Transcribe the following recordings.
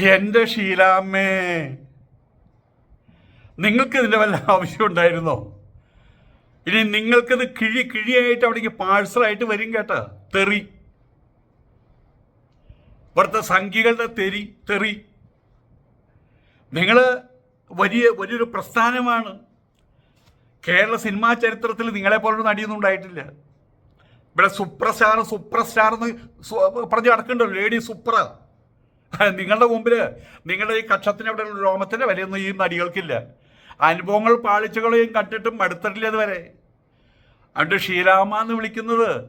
എന്റെ ഷീലാമ്മേ. നിങ്ങൾക്ക് ഇതിന്റെ വല്ല ആവശ്യമുണ്ടായിരുന്നോ ഇനി നിങ്ങൾക്കിത് കിഴി കിഴിയായിട്ട് അവിടേക്ക് പാഴ്സലായിട്ട് വരും കേട്ടോ തെറി. ഇവിടുത്തെ സംഖ്യകളുടെ തെറി തെറി. നിങ്ങൾ വലിയ വലിയൊരു പ്രസ്ഥാനമാണ്. കേരള സിനിമാ ചരിത്രത്തിൽ നിങ്ങളെ പോലൊരു നടിയൊന്നും ഉണ്ടായിട്ടില്ല. ഇവിടെ സൂപ്പർ സ്റ്റാർ സൂപ്പർ സ്റ്റാർ എന്ന് പറഞ്ഞു നടക്കണ്ടല്ലോ ലേഡി സൂപ്പർ നിങ്ങളുടെ മുമ്പിൽ നിങ്ങളുടെ ഈ കക്ഷത്തിന് അവിടെ രോമത്തിന്റെ വിലയൊന്നും ഈ നടികൾക്കില്ല. അനുഭവങ്ങൾ പാളിച്ചകളെയും കണ്ടിട്ടും മടുത്തിട്ടില്ല ഇതുവരെ. അതുകൊണ്ട് ഷീലാമ്മ എന്ന് വിളിക്കുന്നത്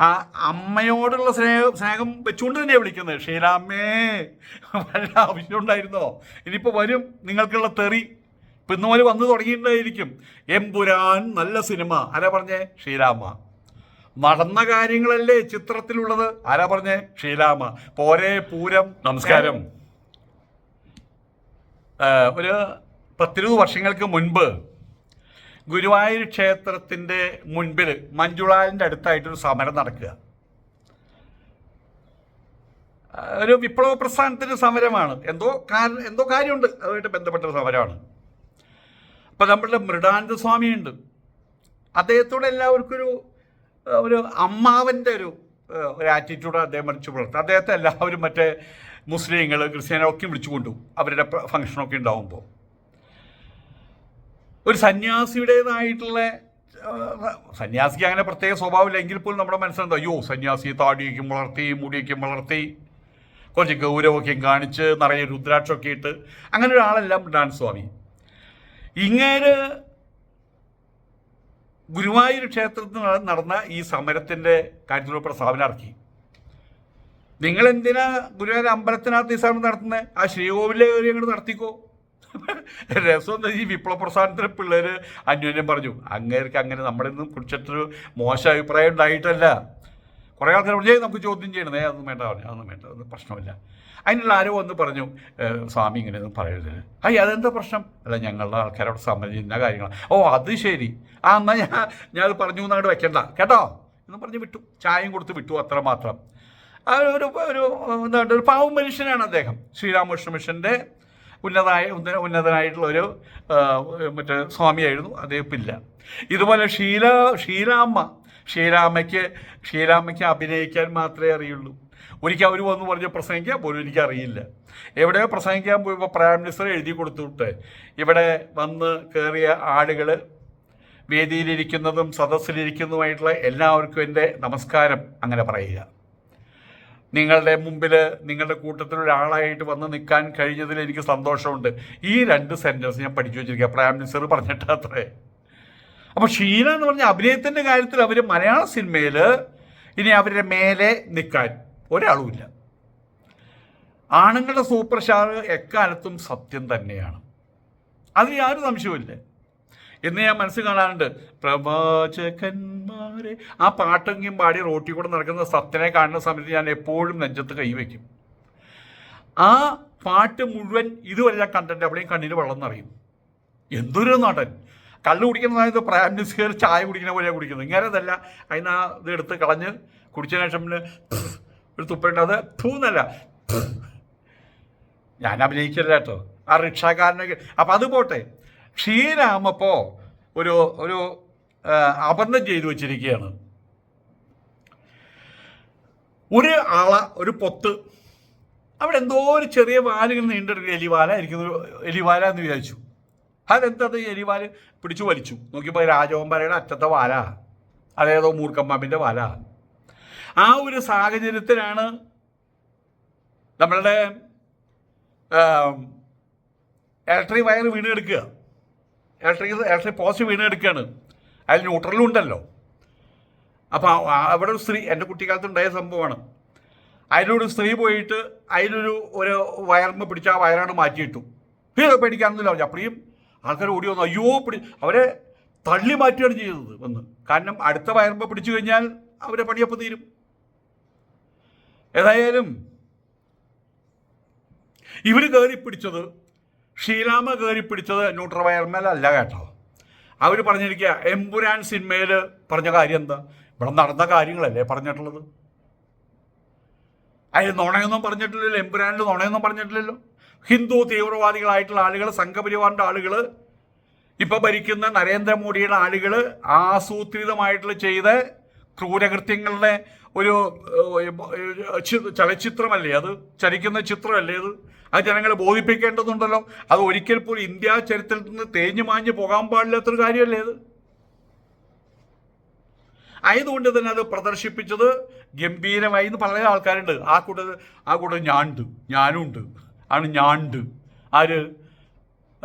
ആ അമ്മയോടുള്ള സ്നേഹം സ്നേഹം വെച്ചുകൊണ്ട് തന്നെയാണ് വിളിക്കുന്നത്. ഷീലാമ്മേ വല്ല ആവശ്യമുണ്ടായിരുന്നോ ഇനിയിപ്പോൾ വരും. നിങ്ങൾക്കുള്ള തെറി. ഇപ്പം ഇന്ന് വന്ന് തുടങ്ങിയിട്ടുണ്ടായിരിക്കും. പുരാൻ നല്ല സിനിമ. ആരാ പറഞ്ഞേ? ഷീലാമ്മ. നടന്ന കാര്യങ്ങളല്ലേ ചിത്രത്തിലുള്ളത്? ആരാ പറഞ്ഞേ? ഷീലാമ പോരെ പൂരം. നമസ്കാരം. ഒരു പത്തിരുപത് വർഷങ്ങൾക്ക് മുൻപ് ഗുരുവായൂർ ക്ഷേത്രത്തിന്റെ മുൻപിൽ മഞ്ജുളാലിന്റെ അടുത്തായിട്ടൊരു സമരം നടക്കുക. ഒരു വിപ്ലവ പ്രസ്ഥാനത്തിന്റെ സമരമാണ്. എന്തോ കാരണം എന്തോ കാര്യമുണ്ട്. അതുമായിട്ട് ബന്ധപ്പെട്ട സമരമാണ്. അപ്പം നമ്മളുടെ മൃഡാനന്ദ സ്വാമിയുണ്ട്. അദ്ദേഹത്തോട് എല്ലാവർക്കും ഒരു ഒരു അമ്മാവന്റെ ഒരു ഒരു ആറ്റിറ്റ്യൂഡ് അദ്ദേഹം വിളിച്ചു പുലർത്തും അദ്ദേഹത്തെ എല്ലാവരും മറ്റേ മുസ്ലിങ്ങൾ ക്രിസ്ത്യാനൊക്കെ വിളിച്ചു കൊണ്ടുപോകും അവരുടെ ഫംഗ്ഷനൊക്കെ ഉണ്ടാവുമ്പോൾ ഒരു സന്യാസിയുടേതായിട്ടുള്ള സന്യാസിക്ക് അങ്ങനെ പ്രത്യേക സ്വഭാവമില്ല എങ്കിൽ പോലും നമ്മുടെ മനസ്സിലെന്താ അയ്യോ സന്യാസി താടിയൊക്കെ വളർത്തി മുടിയൊക്കെ വളർത്തി കുറച്ച് ഗൗരവമൊക്കെ കാണിച്ച് നിറയെ രുദ്രാക്ഷമൊക്കെ ഇട്ട്. അങ്ങനെ ഒരാളെല്ലാം ഡാൻസ് സ്വാമി ഇങ്ങേര് ഗുരുവായൂർ ക്ഷേത്രത്തിൽ നടന്ന ഈ സമരത്തിന്റെ കാര്യത്തിലുള്ള പ്രസ്താവന ഇറക്കി. നിങ്ങൾ എന്തിനാ ഗുരുവായൂർ അമ്പലത്തിനകത്ത് ഈ സമരം നടത്തുന്നത് ആ ശ്രീകോവിലെ കയറി അങ്ങോട്ട് നടത്തിക്കോ. രസം എന്താ ഈ വിപ്ലവ പ്രസ്ഥാനത്തിലെ പിള്ളേർ അന്യോന്യം പറഞ്ഞു അങ്ങേർക്ക് അങ്ങനെ നമ്മളിൽ ഒന്നും കുറിച്ചിട്ടൊരു മോശം അഭിപ്രായം ഉണ്ടായിട്ടല്ല. കുറേ ആൾക്കാർ പറഞ്ഞു "ഏയ് നമുക്ക് ചോദ്യം ചെയ്യണം. ഏ അതൊന്നും വേണ്ട പറഞ്ഞു. അതൊന്നും വേണ്ട അതൊന്നും പ്രശ്നമില്ല. അതിനുള്ള ആരോ ഒന്ന് പറഞ്ഞു സ്വാമി ഇങ്ങനെ ഇങ്ങനെയൊന്നും പറയരുത്. അയ്യ അതെന്താ പ്രശ്നം? അല്ല ഞങ്ങളുടെ ആൾക്കാരോട് സംബന്ധിക്കുന്ന കാര്യങ്ങൾ ഓ അത് ശരി. ആ എന്നാൽ ഞാൻ ഞാൻ അത് പറഞ്ഞു എന്നങ്ങോട്ട് വെക്കണ്ട കേട്ടോ? എന്ന് പറഞ്ഞ് വിട്ടു. ചായയും കൊടുത്ത് വിട്ടു അത്ര മാത്രം. ഒരു ഒരു എന്താ ഒരു പാവം മനുഷ്യനാണ് അദ്ദേഹം. ശ്രീരാമകൃഷ്ണ മിഷന്റെ ഉന്നതായ ഉന്ന- ഉന്നതനായിട്ടുള്ള ഒരു മറ്റേ സ്വാമിയായിരുന്നു. അദ്ദേഹം ഇല്ല. ഇതുപോലെ ഷീല ഷീലാമ്മ ഷീലാമ്മയ്ക്ക് ഷീരാമയ്ക്ക് അഭിനയിക്കാൻ മാത്രമേ അറിയുള്ളൂ. ഒരിക്കൽ അവർ വന്ന് പറഞ്ഞ് പ്രസംഗിക്കാൻ പോലും എനിക്കറിയില്ല എവിടെയോ പ്രസംഗിക്കാൻ പോയപ്പോൾ പ്രൈം മിനിസ്റ്റർ എഴുതി കൊടുത്തുവിട്ട് ഇവിടെ വന്ന് കയറിയ ആളുകൾ വേദിയിലിരിക്കുന്നതും സദസ്സിലിരിക്കുന്നതുമായിട്ടുള്ള എല്ലാവർക്കും എന്റെ നമസ്കാരം അങ്ങനെ പറയുക. നിങ്ങളുടെ മുമ്പിൽ നിങ്ങളുടെ കൂട്ടത്തിൽ ഒരാളായിട്ട് വന്ന് നിൽക്കാൻ കഴിഞ്ഞതിൽ എനിക്ക് സന്തോഷമുണ്ട്. ഈ രണ്ട് സെന്റൻസ് ഞാൻ പഠിച്ചു വെച്ചിരിക്കുക. പ്രൈം മിനിസ്റ്റർ പറഞ്ഞിട്ട് അത്രേ അപ്പോൾ ഷീല എന്ന് പറഞ്ഞ അഭിനയത്തിന്റെ കാര്യത്തിൽ അവർ മലയാള സിനിമയിൽ ഇനി അവരുടെ മേലെ നിൽക്കാൻ ഒരാളുമില്ല ആണുങ്ങളുടെ സൂപ്പർ സ്റ്റാർ എക്കാലത്തും സത്യം തന്നെയാണ്. അതിന് യാതൊരു സംശയവുമില്ല എന്ന് ഞാൻ മനസ്സിൽ കാണാറുണ്ട്. പ്രവാചകന്മാരെ. ആ പാട്ടെങ്കിലും പാടി റോട്ടിൽ കൂടെ നടക്കുന്ന സത്യനെ കാണുന്ന സമയത്ത് ഞാൻ എപ്പോഴും നെഞ്ചത്ത് കൈവയ്ക്കും ആ പാട്ട് മുഴുവൻ ഇതുവരെ ഞാൻ കണ്ടിട്ട് എവിടെയും കണ്ണിന് വെള്ളം നിറയും. എന്തൊരു നടൻ. കള്ള് കുടിക്കുന്ന സമയത്ത് പ്രൈം മിനിസ്റ്റർ ചായ കുടിക്കുന്ന പോലെയാണ് കുടിക്കുന്നത്. ഇങ്ങനെ അതല്ല. അതിന് ആ ഇത് എടുത്ത് കളഞ്ഞ് കുടിച്ച ശേഷം പിന്നെ ഒരു തുപ്പുണ്ട് അത് തൂന്നല്ല. ഞാൻ അഭിനയിക്കില്ല കേട്ടോ. ആ റിക്ഷാക്കാരനൊക്കെ. അപ്പം അത് പോട്ടെ. ക്ഷീരാമപ്പോൾ ഒരു ഒരു അപർണം ചെയ്തു വച്ചിരിക്കുകയാണ്. ഒരു അള ഒരു പൊത്ത്. അവിടെ എന്തോ ഒരു ചെറിയ വാലുകൾ നീണ്ടെടുക്കുക എലിവാല ഇരിക്കുന്ന എലിവാല എന്ന് വിചാരിച്ചു. അതെന്തത്? എരിവാൽ പിടിച്ചു വലിച്ചു. നോക്കിയപ്പോൾ രാജവമ്പരയുടെ അറ്റത്തെ വാല. അതേതോ മൂർക്കമ്മാമ്പിന്റെ വാല. ആ ഒരു സാഹചര്യത്തിലാണ് നമ്മളുടെ ഇലക്ട്രിക് വയർ വീണെടുക്കുക. ഇലക്ട്രിക് ഇലക്ട്രിക് പോസ്റ്റ് വീണെടുക്കുകയാണ്. അതിൽ ന്യൂട്രലും ഉണ്ടല്ലോ. അപ്പോൾ അവിടെ ഒരു സ്ത്രീ എന്റെ കുട്ടിക്കാലത്ത് ഉണ്ടായ സംഭവമാണ്. അതിലൊരു സ്ത്രീ പോയിട്ട് അതിലൊരു ഒരു വയറിന് പിടിച്ച് ആ വയറാണ് മാറ്റിയിട്ടു. പേടിക്കാനൊന്നുമില്ല. അപ്പോഴും ആൾക്കാർ ഓടി വന്നു. അയ്യോ പിടി അവരെ തള്ളി മാറ്റുകയാണ് ചെയ്തത് വന്ന്. കാരണം അടുത്ത വയറുമ്പോൾ പിടിച്ചു കഴിഞ്ഞാൽ അവരെ പണിയപ്പം തീരും. ഏതായാലും ഇവർ കയറി പിടിച്ചത് ഷീലാമ കയറി പിടിച്ചത് ന്യൂട്രൽ വയർമേലല്ല കേട്ടോ. അവർ പറഞ്ഞിരിക്കുക എമ്പുരാൻ സിനിമയിൽ പറഞ്ഞ കാര്യം എന്താ? ഇവിടെ നടന്ന കാര്യങ്ങളല്ലേ പറഞ്ഞിട്ടുള്ളത്? അതിൽ നുണയൊന്നും പറഞ്ഞിട്ടില്ലല്ലോ എമ്പുരാനിൽ നുണയൊന്നും പറഞ്ഞിട്ടില്ലല്ലോ. ഹിന്ദു തീവ്രവാദികളായിട്ടുള്ള ആളുകൾ സംഘപരിവാറിന്റെ ആളുകൾ ഇപ്പൊ ഭരിക്കുന്ന നരേന്ദ്രമോദിയുടെ ആളുകൾ ആസൂത്രിതമായിട്ടുള്ള ചെയ്ത ക്രൂരകൃത്യങ്ങളുടെ ഒരു ചലച്ചിത്രമല്ലേ അത്? ചലിക്കുന്ന ചിത്രമല്ലേ അത്? അത് ജനങ്ങളെ ബോധിപ്പിക്കേണ്ടതുണ്ടല്ലോ. അത് ഒരിക്കൽ പോലും ഇന്ത്യ ചരിത്രത്തിൽ നിന്ന് തേഞ്ഞു മാഞ്ഞു പോകാൻ പാടില്ലാത്തൊരു കാര്യമല്ലേ അത്? ആയതുകൊണ്ട് തന്നെ അത് പ്രദർശിപ്പിച്ചത് ഗംഭീരമായി എന്ന് പല ആൾക്കാരുണ്ട്. ആ കൂട്ടത്തിൽ ആ കൂട്ടത്തിൽ ഞാനുണ്ട്. ഞാനും ഉണ്ട് ആണ് ഞാണ്ട്. ആര്?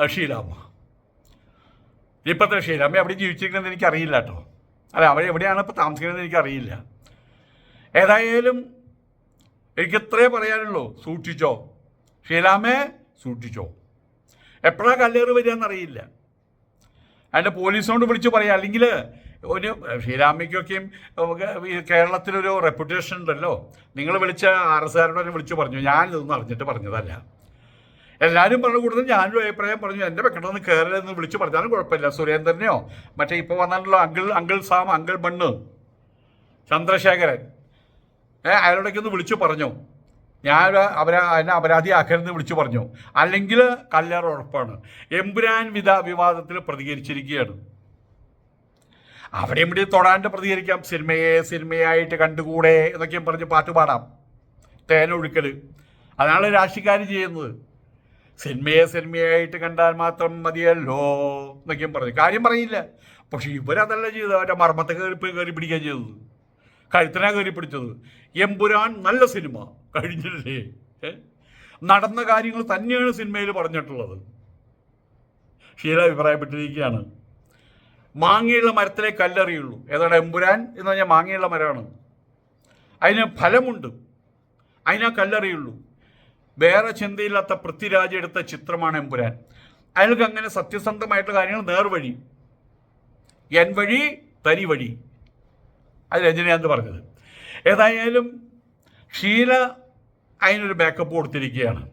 ഷീലാമ്മ. ഇപ്പോഴത്തെ ഷീലാമ്മ എവിടെ ജീവിച്ചിരിക്കുന്നത് എനിക്കറിയില്ല കേട്ടോ. അല്ല അവർ എവിടെയാണ് ഇപ്പോൾ താമസിക്കുന്നത് എനിക്കറിയില്ല. ഏതായാലും എനിക്ക് ഇത്രേ പറയാനുള്ളൂ. സൂക്ഷിച്ചോ. ഷീലാമ്മേ സൂക്ഷിച്ചോ. എപ്പോഴാണ് കല്ലേറ് വരിക എന്നറിയില്ല അതിന്റെ പോലീസിനോട് വിളിച്ച് പറയാം. അല്ലെങ്കിൽ ഒരു ശ്രീരാമയ്ക്കൊക്കെയും കേരളത്തിലൊരു റെപ്യൂട്ടേഷൻ ഉണ്ടല്ലോ. നിങ്ങൾ വിളിച്ച ആർ എസ് ആരോട് വിളിച്ച് പറഞ്ഞു. ഞാനിതൊന്നും അറിഞ്ഞിട്ട് പറഞ്ഞതല്ല. എല്ലാവരും പറഞ്ഞ കൂടുതൽ. ഞാനൊരു അഭിപ്രായം പറഞ്ഞു. എന്റെ വെക്കണമെന്ന് കയറില്ലെന്ന് വിളിച്ച് പറഞ്ഞാലും കുഴപ്പമില്ല. സുരേന്ദ്രനെയോ? മറ്റേ ഇപ്പോൾ വന്നാലുള്ള അങ്കിൾ അങ്കിൾ സാം അങ്കിൾ മണ്ണ് ചന്ദ്രശേഖരൻ. ഏ അയാളോടൊക്കെ ഒന്ന് വിളിച്ചു പറഞ്ഞു. ഞാൻ അവരെ അതിനെ അപരാധിയാക്കരുതെന്ന് വിളിച്ചു പറഞ്ഞു. അല്ലെങ്കിൽ കല്ലേറ് ഉറപ്പാണ്. എമ്പുരാൻ വിധ വിവാദത്തിൽ പ്രതികരിച്ചിരിക്കുകയാണ്. അവിടെ ഇവിടെ തൊടാണ്ട് പ്രതികരിക്കാം. സിനിമയെ സിനിമയായിട്ട് കണ്ടുകൂടെ എന്നൊക്കെയും പറഞ്ഞ് പാട്ട് പാടാം. തേനൊഴുക്കൽ അതാണ് രാഷ്ട്രീയക്കാർ ചെയ്യുന്നത്. സിനിമയെ സിനിമയായിട്ട് കണ്ടാൽ മാത്രം മതിയല്ലോ എന്നൊക്കെയും പറഞ്ഞു. കാര്യം പറയില്ല. പക്ഷെ ഇവരതല്ല ചെയ്തത്. അവരുടെ മർമ്മത്തെ കയറി കയറി പിടിക്കാൻ ചെയ്തത്. കഴുത്തിനാ കയറി പിടിച്ചത്. എമ്പുരാൻ നല്ല സിനിമ. കഴിഞ്ഞില്ലേ? നടന്ന കാര്യങ്ങൾ തന്നെയാണ് സിനിമയിൽ പറഞ്ഞിട്ടുള്ളത്. ഷീല അഭിപ്രായപ്പെട്ടിരിക്കുകയാണ്. മാങ്ങയുള്ള മരത്തിലെ കല്ലെറിയുള്ളൂ. ഏതാണ് എമ്പുരാൻ എന്ന് പറഞ്ഞാൽ മാങ്ങയുള്ള മരമാണ്. അതിന് ഫലമുണ്ട്. അതിനാ കല്ലെറിയുള്ളൂ. വേറെ ചിന്തയില്ലാത്ത പൃഥ്വിരാജ് എടുത്ത ചിത്രമാണ് എമ്പുരാൻ. അയാൾക്ക് അങ്ങനെ സത്യസന്ധമായിട്ടുള്ള കാര്യങ്ങൾ നേർവഴി എൻ വഴി തനി വഴി. അത് രജനീകാന്ത് പറഞ്ഞത്. ഏതായാലും ഷീല അതിനൊരു ബാക്കപ്പ് കൊടുത്തിരിക്കുകയാണ്.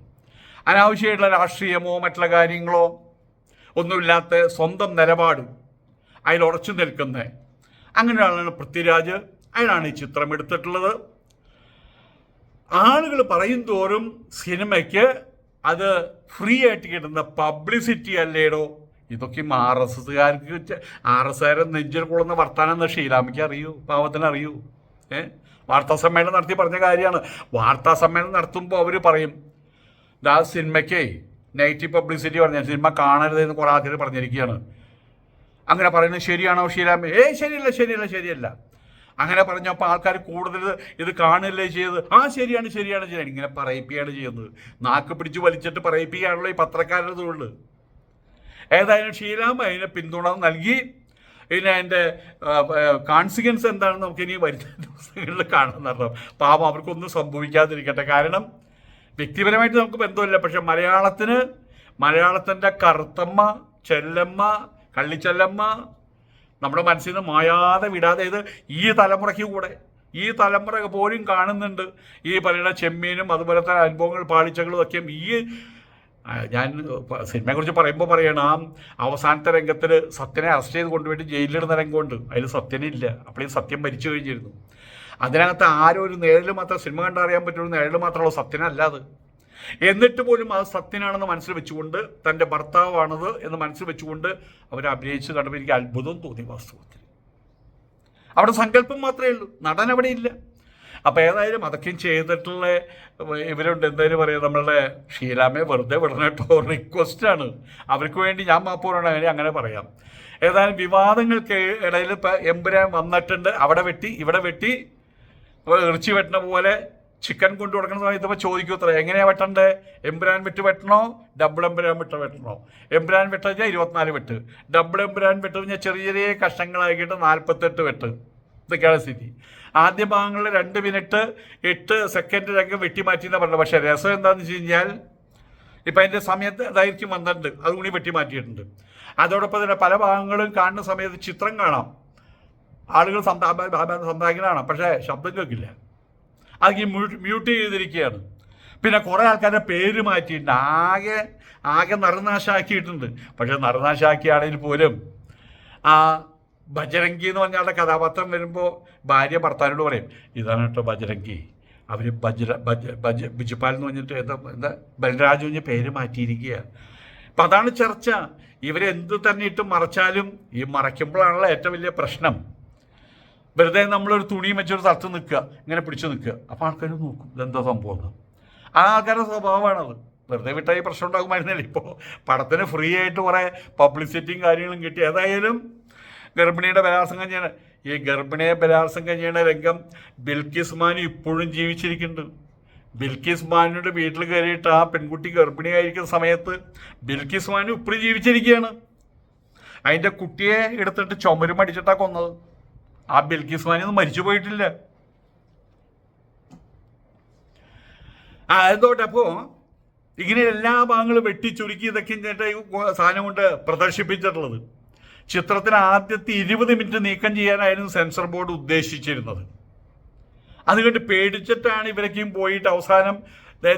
അനാവശ്യമായിട്ടുള്ള രാഷ്ട്രീയമോ മറ്റുള്ള കാര്യങ്ങളോ ഒന്നുമില്ലാത്ത സ്വന്തം നിലപാട് അതിൽ ഉറച്ചു നിൽക്കുന്ന അങ്ങനെ ഒരാളാണ് പൃഥ്വിരാജ് അയാളാണ് ഈ ചിത്രം എടുത്തിട്ടുള്ളത്. ആളുകൾ പറയും തോറും സിനിമയ്ക്ക് അത് ഫ്രീ ആയിട്ട് കിട്ടുന്ന പബ്ലിസിറ്റി അല്ലേടോ? ഇതൊക്കെയും ആർ എസ് എസ്സുകാർക്ക് ആർ എസ് കാരൻ നെഞ്ചിൽ കൊള്ളുന്ന വർത്താനം എന്ന് ഷീലാമിക്ക് അറിയൂ പാവത്തിന് അറിയൂ. ഏ? വാർത്താ സമ്മേളനം നടത്തി പറഞ്ഞ കാര്യമാണ്. വാർത്താ സമ്മേളനം നടത്തുമ്പോൾ അവർ പറയും ആ സിനിമയ്ക്ക് നെഗറ്റീവ് പബ്ലിസിറ്റി പറഞ്ഞ സിനിമ കാണരുതെന്ന് കുറേ ആൾക്കാർ പറഞ്ഞിരിക്കുകയാണ്. അങ്ങനെ പറയുന്നത് ശരിയാണോ ഷീലാമ ഏ ശരിയല്ല ശരിയല്ല ശരിയല്ല. അങ്ങനെ പറഞ്ഞപ്പോൾ ആൾക്കാർ കൂടുതൽ ഇത് കാണില്ലേ ചെയ്തത്? ആ ശരിയാണ് ശരിയാണ് ശരിയാണ്. ഇങ്ങനെ പറയിപ്പിക്കുകയാണ് ചെയ്യുന്നത്. നാക്ക് പിടിച്ച് വലിച്ചിട്ട് പറയിപ്പിക്കുകയാണല്ലോ ഈ പത്രക്കാരുടെ തൊഴിൽ ഏതായാലും ഷീലാമ അതിനെ പിന്തുണ നൽകി. പിന്നെ അതിന്റെ കോൺസിക്വൻസ് എന്താണെന്ന് നമുക്ക് ഇനി വരുന്ന ദിവസങ്ങളിൽ കാണുന്നറിയാം പാവം അവർക്കൊന്നും സംഭവിക്കാതിരിക്കട്ടെ. കാരണം വ്യക്തിപരമായിട്ട് നമുക്ക് ബന്ധമില്ല. പക്ഷെ മലയാളത്തിന് മലയാളത്തിന്റെ കറുത്തമ്മ ചെല്ലമ്മ കള്ളിച്ചെല്ലമ്മ നമ്മുടെ മനസ്സിൽ നിന്ന് മായാതെ വിടാതെ ഇത് ഈ തലമുറയ്ക്ക് കൂടെ ഈ തലമുറ പോലും കാണുന്നുണ്ട്. ഈ പറയുന്ന ചെമ്മീനും അതുപോലെ തന്നെ അനുഭവങ്ങൾ പാളിച്ചകളും ഒക്കെ ഈ ഞാൻ സിനിമയെക്കുറിച്ച് പറയുമ്പോൾ പറയണം ആ അവസാനത്തെ രംഗത്തിൽ സത്യനെ അറസ്റ്റ് ചെയ്ത് കൊണ്ടുപോയിട്ട് ജയിലിലിടുന്ന രംഗമുണ്ട്. അതിൽ സത്യനില്ല. അപ്പോൾ സത്യം മരിച്ചു കഴിഞ്ഞിരുന്നു. അതിനകത്ത് ആരും ഒരു നേരിൽ മാത്രം സിനിമ കണ്ടറിയാൻ പറ്റുള്ളൂ നേരിൽ മാത്രമുള്ള സത്യനല്ലാതെ എന്നിട്ട് പോലും അത് സത്യനാണെന്ന് മനസ്സിൽ വെച്ചുകൊണ്ട് തന്റെ ഭർത്താവാണത് എന്ന് മനസ്സിൽ വെച്ചുകൊണ്ട് അവർ അഭിനയിച്ച് കണ്ടപ്പോൾ എനിക്ക് അത്ഭുതം തോന്നി വാസ്തവത്തിൽ. അവിടെ സങ്കല്പം മാത്രമേ ഉള്ളൂ. നടൻ അവിടെ ഇല്ല. അപ്പം ഏതായാലും അതൊക്കെയും ചെയ്തിട്ടുള്ള ഇവരുണ്ട്. എന്തായാലും പറയുക നമ്മളുടെ ഷീലാമെ വെറുതെ വിടണേട്ടോ റിക്വസ്റ്റ് റിക്വസ്റ്റാണ് അവർക്ക് വേണ്ടി ഞാൻ മാപ്പോറാണ് അങ്ങനെ പറയാം. ഏതായാലും വിവാദങ്ങൾക്ക് ഇടയിൽ ഇപ്പം എമ്പുരാൻ വന്നിട്ടുണ്ട്. അവിടെ വെട്ടി ഇവിടെ വെട്ടി ഇറച്ചി വെട്ടണ പോലെ ചിക്കൻ കൊണ്ടു കൊടുക്കുന്ന സമയത്ത് ചോദിക്കും അത്ര എങ്ങനെയാണ് വെട്ടണ്ടേ? എംബ്രാൻ വെട്ട് വെട്ടണോ? ഡബിൾ എംബ്രാൻ വെട്ട് വെട്ടണോ? എംബ്രാൻ വെട്ട് കഴിഞ്ഞാൽ ഇരുപത്തിനാല് വെട്ട്. ഡബിൾ എംബ്രാൻ വെട്ട് കഴിഞ്ഞാൽ ചെറിയ ചെറിയ കഷ്ണങ്ങളാക്കിയിട്ട് നാൽപ്പത്തെട്ട് വെട്ട്. ഇതൊക്കെയാണ് സ്ഥിതി. ആദ്യ ഭാഗങ്ങളിൽ രണ്ട് മിനിറ്റ് എട്ട് സെക്കൻഡ് രംഗം വെട്ടിമാറ്റി എന്നാണ് പറഞ്ഞത്. പക്ഷേ രസം എന്താണെന്ന് വെച്ച് കഴിഞ്ഞാൽ ഇപ്പം അതിന്റെ സമയത്ത് ദൈർഘ്യം വന്നിട്ടുണ്ട്. അതുകൂടി വെട്ടി മാറ്റിയിട്ടുണ്ട്. അതോടൊപ്പം തന്നെ പല ഭാഗങ്ങളും കാണുന്ന സമയത്ത് ചിത്രം കാണാം. ആളുകൾ സംസാരിക്കുന്നതാണ് പക്ഷേ ശബ്ദം കേൾക്കില്ല. അത് മ്യൂട്ട് ചെയ്തിരിക്കുകയാണ്. പിന്നെ കുറേ ആൾക്കാരുടെ പേര് മാറ്റിയിട്ടുണ്ട്. ആകെ ആകെ നറുനാശാക്കിയിട്ടുണ്ട് പക്ഷെ നറുനാശാക്കിയാണെങ്കിൽ പോലും ആ ബജരംഗി എന്ന് പറഞ്ഞ ആളുടെ കഥാപാത്രം വരുമ്പോൾ ഭാര്യ ഭർത്താവിനോട് പറയും ഇതാണ് കേട്ടോ ബജരംഗി. അവർ ബജ്ര ബജ ബജ ബിജുപാൽ എന്ന് പറഞ്ഞിട്ട് എന്താ എന്താ ബലരാജു പറഞ്ഞ പേര് മാറ്റിയിരിക്കുകയാണ്. അപ്പം അതാണ് ചർച്ച. ഇവരെന്ത് തന്നെ ഇട്ട് മറച്ചാലും ഈ മറയ്ക്കുമ്പോഴാണല്ലോ ഏറ്റവും വലിയ പ്രശ്നം. വെറുതെ നമ്മളൊരു തുണിയും വെച്ചൊരു സ്ഥലത്ത് നിൽക്കുക ഇങ്ങനെ പിടിച്ചു നിൽക്കുക. അപ്പോൾ ആൾക്കാർ നോക്കും ഇതെന്താ സംഭവം ആ ആൾക്കാരുടെ സ്വഭാവമാണത് വെറുതെ വിട്ടാൽ ഈ പ്രശ്നം ഉണ്ടാകുമായിരുന്നില്ല. ഇപ്പോൾ പടത്തിന് ഫ്രീ ആയിട്ട് കുറേ പബ്ലിസിറ്റിയും കാര്യങ്ങളും കിട്ടി. ഏതായാലും ഗർഭിണിയുടെ ബലാത്സംഗം ചെയ്യണ ഈ ഗർഭിണിയെ ബലാത്സംഗം ചെയ്യണ രംഗം ബിൽക്കിസ് മാനു ഇപ്പോഴും ജീവിച്ചിരിക്കുന്നുണ്ട്. ബിൽക്കിസ് മാനുയുടെ വീട്ടിൽ കയറിയിട്ട് ആ പെൺകുട്ടി ഗർഭിണിയായിരിക്കുന്ന സമയത്ത് ബിൽക്കിസ് മാനു ഇപ്പോഴും ജീവിച്ചിരിക്കുകയാണ്. അതിന്റെ കുട്ടിയെ എടുത്തിട്ട് ചുമരും അടിച്ചിട്ടാണ് കൊന്നത്. ആ ബിൽക്കിസ് മരിച്ചു പോയിട്ടില്ല. എന്തോട്ടെ അപ്പോ ഇങ്ങനെ എല്ലാ ഭാഗങ്ങളും വെട്ടി ചുരുക്കി ഇതൊക്കെ ചേട്ടാ ഈ സാധനം കൊണ്ട് പ്രദർശിപ്പിച്ചിട്ടുള്ളത്. ചിത്രത്തിന് ആദ്യത്തെ ഇരുപത് മിനിറ്റ് നീക്കം ചെയ്യാനായിരുന്നു സെൻസർ ബോർഡ് ഉദ്ദേശിച്ചിരുന്നത്. അതുകൊണ്ട് പേടിച്ചിട്ടാണ് ഇവരൊക്കെയും പോയിട്ട് അവസാനം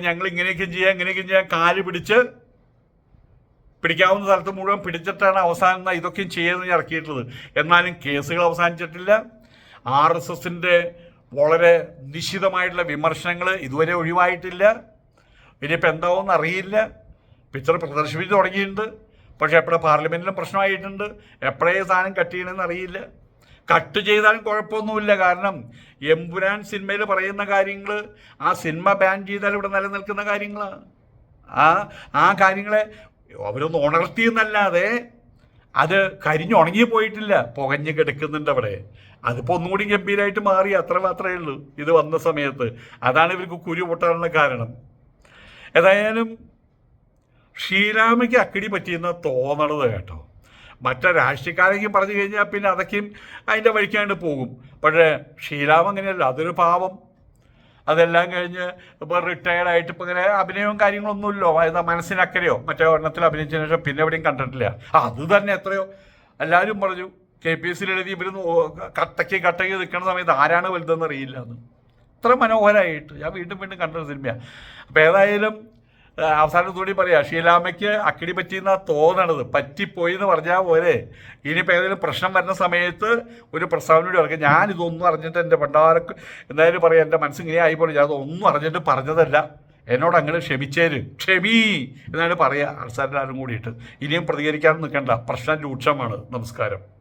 ഞങ്ങൾ ഇങ്ങനെയൊക്കെ ചെയ്യാം ഇങ്ങനെയൊക്കെ ചെയ്യാം കാൽ പിടിച്ച് പിടിക്കാവുന്ന സ്ഥലത്ത് മുഴുവൻ പിടിച്ചിട്ടാണ് അവസാനം ഇതൊക്കെയും ചെയ്യുന്നത് ഇറക്കിയിട്ടുള്ളത്. എന്നാലും കേസുകൾ അവസാനിച്ചിട്ടില്ല. ആർ എസ് എസിന്റെ വളരെ നിശ്ചിതമായിട്ടുള്ള വിമർശനങ്ങൾ ഇതുവരെ ഒഴിവായിട്ടില്ല. ഇനിയിപ്പോൾ എന്താവുമെന്ന് അറിയില്ല. പിക്ചർ പ്രദർശിപ്പിച്ച് തുടങ്ങിയിട്ടുണ്ട്. പക്ഷേ എപ്പോഴും പാർലമെന്റിലും പ്രശ്നമായിട്ടുണ്ട്. എപ്പോഴേ സാധനം കട്ട് ചെയ്യണമെന്ന് അറിയില്ല. കട്ട് ചെയ്താലും കുഴപ്പമൊന്നുമില്ല. കാരണം എമ്പുരാൻ സിനിമയിൽ പറയുന്ന കാര്യങ്ങൾ ആ സിനിമ ബാൻ ചെയ്താൽ ഇവിടെ നിലനിൽക്കുന്ന കാര്യങ്ങളാണ് ആ ആ കാര്യങ്ങളെ അവരൊന്ന് ഉണർത്തിയെന്നല്ലാതെ അത് കരിഞ്ഞുണങ്ങി പോയിട്ടില്ല. പുകഞ്ഞ് കിടക്കുന്നുണ്ട് അവിടെ. അതിപ്പോൾ ഒന്നുകൂടി ഗംഭീരമായിട്ട് മാറി അത്ര മാത്രമേ ഉള്ളൂ. ഇത് വന്ന സമയത്ത്. അതാണ് ഇവർക്ക് കുരു പൊട്ടാനുള്ള കാരണം. ഏതായാലും ശ്രീരാമയ്ക്ക് അക്കിടി പറ്റിയെന്ന തോന്നണത് കേട്ടോ. മറ്റേ രാഷ്ട്രീയക്കാരെങ്കിലും പറഞ്ഞു കഴിഞ്ഞാൽ പിന്നെ അതൊക്കെയും അതിന്റെ വഴിക്കാണ്ട് പോകും. പക്ഷേ ശ്രീരാം അങ്ങനെയല്ല അതൊരു പാവം അതെല്ലാം കഴിഞ്ഞ് ഇപ്പോൾ റിട്ടയർഡ് ആയിട്ട് ഇപ്പോൾ ഇങ്ങനെ അഭിനയവും കാര്യങ്ങളൊന്നുമില്ലോ. അതായത് മനസ്സിനക്കരയോ മറ്റേ ഒരെണ്ണത്തിൽ അഭിനയിച്ചതിന് ശേഷം പിന്നെ എവിടെയും കണ്ടിട്ടില്ല. അത് തന്നെ എത്രയോ. എല്ലാവരും പറഞ്ഞു കെ പി എസ് സിയിൽ എഴുതി ഇവർ കട്ടയ്ക്ക് കട്ടയ്ക്ക് നിൽക്കുന്ന സമയത്ത് ആരാണ് വലുതെന്ന് അറിയില്ല എന്ന്. അത്ര മനോഹരമായിട്ട് ഞാൻ വീണ്ടും വീണ്ടും കണ്ടൊരു സിനിമയാണ് അപ്പോൾ ഏതായാലും ആ, കൂടി പറയാം. ഷീലാമ്മയ്ക്ക് അക്കിടി പറ്റിയെന്ന തോന്നണത് പറ്റിപ്പോയി എന്ന് പറഞ്ഞാൽ പോലെ ഇനിയിപ്പോൾ ഏതെങ്കിലും പ്രശ്നം വരുന്ന സമയത്ത് ഒരു പ്രസ്താവനയോട് ഞാൻ ഇതൊന്നും അറിഞ്ഞിട്ട് എന്റെ പണ്ടാരക്ക് എന്തായാലും പറയാം എന്റെ മനസ്സിങ്ങനെ ആയിപ്പോൾ ഞാൻ അതൊന്നും അറിഞ്ഞിട്ട് പറഞ്ഞതല്ല. എന്നോട് അങ്ങനെ ക്ഷമിച്ചേര്. ക്ഷമി എന്നാണ് പറയുക ആരും കൂടിയിട്ട്. ഇനിയും പ്രതികരിക്കാൻ നിൽക്കണ്ട പ്രശ്നം രൂക്ഷമാണ്. നമസ്കാരം.